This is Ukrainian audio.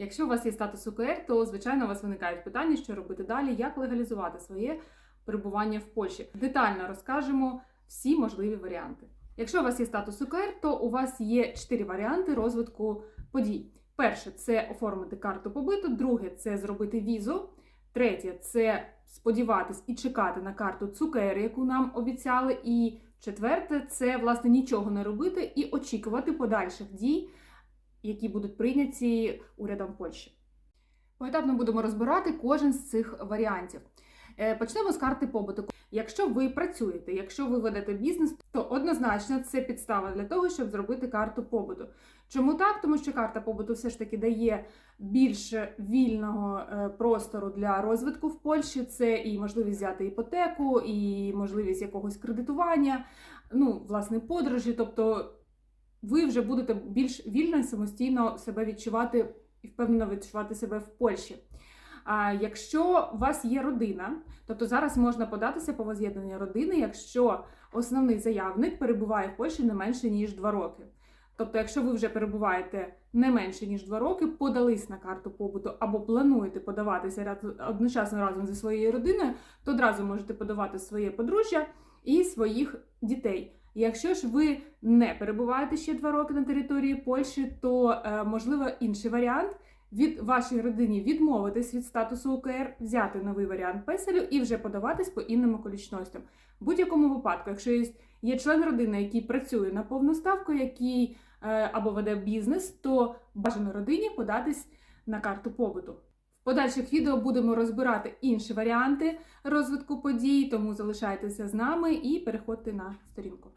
Якщо у вас є статус УКР, то звичайно у вас виникають питання, що робити далі, як легалізувати своє перебування в Польщі. Детально розкажемо всі можливі варіанти. Якщо у вас є статус УКР, то у вас є чотири варіанти розвитку подій. Перше це оформити карту побиту, друге це зробити візу. Третє це сподіватись і чекати на карту ЦУКР, яку нам обіцяли. І четверте це власне нічого не робити і очікувати подальших дій, які будуть прийняті урядом Польщі. Поетапно будемо розбирати кожен з цих варіантів. Е, Почнемо з карти побуту. Якщо ви працюєте, якщо ви ведете бізнес, то однозначно це підстава для того, щоб зробити карту побуту. Чому так? Тому що карта побуту все ж таки дає більше вільного е, простору для розвитку в Польщі. Це і можливість взяти іпотеку, і можливість якогось кредитування, ну, власне, подорожі. Тобто ви вже будете більш вільно і самостійно себе відчувати і впевнено відчувати себе в Польщі. А якщо у вас є родина, тобто зараз можна податися по воз'єднанню родини, якщо основний заявник перебуває в Польщі не менше ніж 2 роки. Тобто, якщо ви вже перебуваєте не менше ніж 2 роки, подались на карту побуту або плануєте подаватися одночасно разом зі своєю родиною, то одразу можете подавати своє подружжя і своїх дітей. Якщо ж ви не перебуваєте ще 2 роки на території Польщі, то е, можливо інший варіант від вашій родині відмовитись від статусу УКР, взяти новий варіант песелю і вже подаватись по інним околічностям. В будь-якому випадку, якщо є, є член родини, який працює на повну ставку, який е, або веде бізнес, то бажано родині податись на карту побуту. В подальших відео будемо розбирати інші варіанти розвитку подій, тому залишайтеся з нами і переходьте на сторінку.